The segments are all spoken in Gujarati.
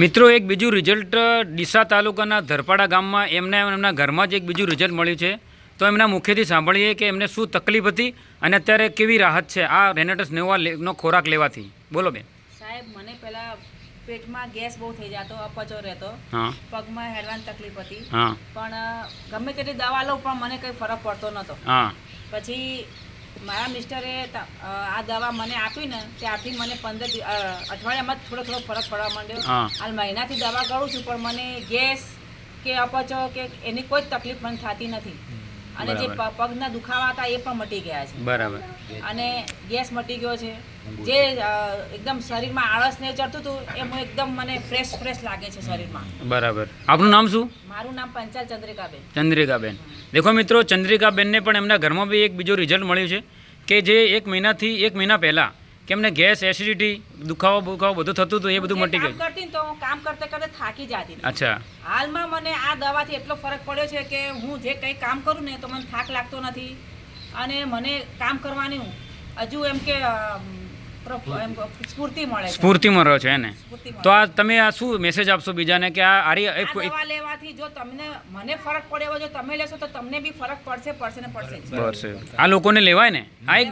મિત્રો એક બીજું રિઝલ્ટ ડીસા તાલુકાના ધરપાડા ગામમાં એમને એમના ઘરમાં જ એક બીજું રિઝલ્ટ મળ્યું છે. તો એમના મુખ્યથી સાંભળીએ કે એમને શું તકલીફ હતી અને અત્યારે કેવી રાહત છે આ રેનેટસ નેવા નો ખોરાક લેવાથી. બોલો બેન. સાહેબ મને પહેલા પેટમાં ગેસ બહુ થઈ જતો અપચો રહેતો. પગમાં હેડવાની તકલીફ હતી. પણ ગમે તેટલી દવા લઉં પણ મને કંઈ ફરક પડતો નહોતો. પછી મારા મિસ્ટરે આ દવા મને આપી ને ત્યારથી મને પંદર અઠવાડિયામાં જ થોડો થોડો ફરક પડવા માંડ્યો. હાલ મહિનાથી દવા કરું છું પણ મને ગેસ કે અપચો કે એની કોઈ તકલીફ મને થતી નથી. અને જે પગના દુખાવા હતા એ પણ મટી ગયા છે. બરાબર. અને ગેસ મટી ગયો છે. જે એકદમ શરીરમાં આળસ ને ચડતું હતું એ હું એકદમ મને ફ્રેશ ફ્રેશ લાગે છે શરીરમાં. બરાબર. આપનું નામ શું? મારું નામ પંચાલ ચંદ્રિકાબેન. ચંદ્રિકાબેન. દેખો મિત્રો ચંદ્રિકાબેનને પણ એમના ઘરમાં બી એક બીજો રિઝલ્ટ મળ્યું છે કે જે એક મહિનાથી એક મહિના પહેલાં કે એમને ગેસ એસિડિટી દુખાવો બુખાવો બધું થતું હતું એ બધું મટી ગયું. કરતી તો હું કામ કરતે કરતે થાકી જતી. અચ્છા. હાલમાં મને આ દવાથી એટલો ફરક પડ્યો છે કે હું જે કંઈ કામ કરું ને તો મને થાક લાગતો નથી. અને મને કામ કરવાની હજુ એમ કે સ્ફૂર્તિ મળે છે. સ્ફૂર્તિમાં છો એને. તો આ તમે આ શું મેસેજ આપશો બીજાને કે આ આરી એક એક દવા લેવાથી જો તમને મને ફરક પડે જો તમે લેશો તો તમને બી ફરક પડશે પડશે ને પડશે. આ લોકોને લેવાય ને? આ એક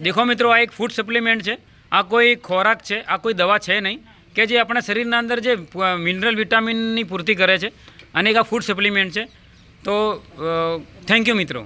દેખો મિત્રો આ એક ફૂડ સપ્લિમેન્ટ છે. આ કોઈ ખોરાક છે આ કોઈ દવા છે નહીં કે જે આપણા શરીરના અંદર જે મિનરલ વિટામિનની પૂર્તિ કરે છે અને એક આ ફૂડ સપ્લિમેન્ટ છે. તો થેન્ક યુ મિત્રો.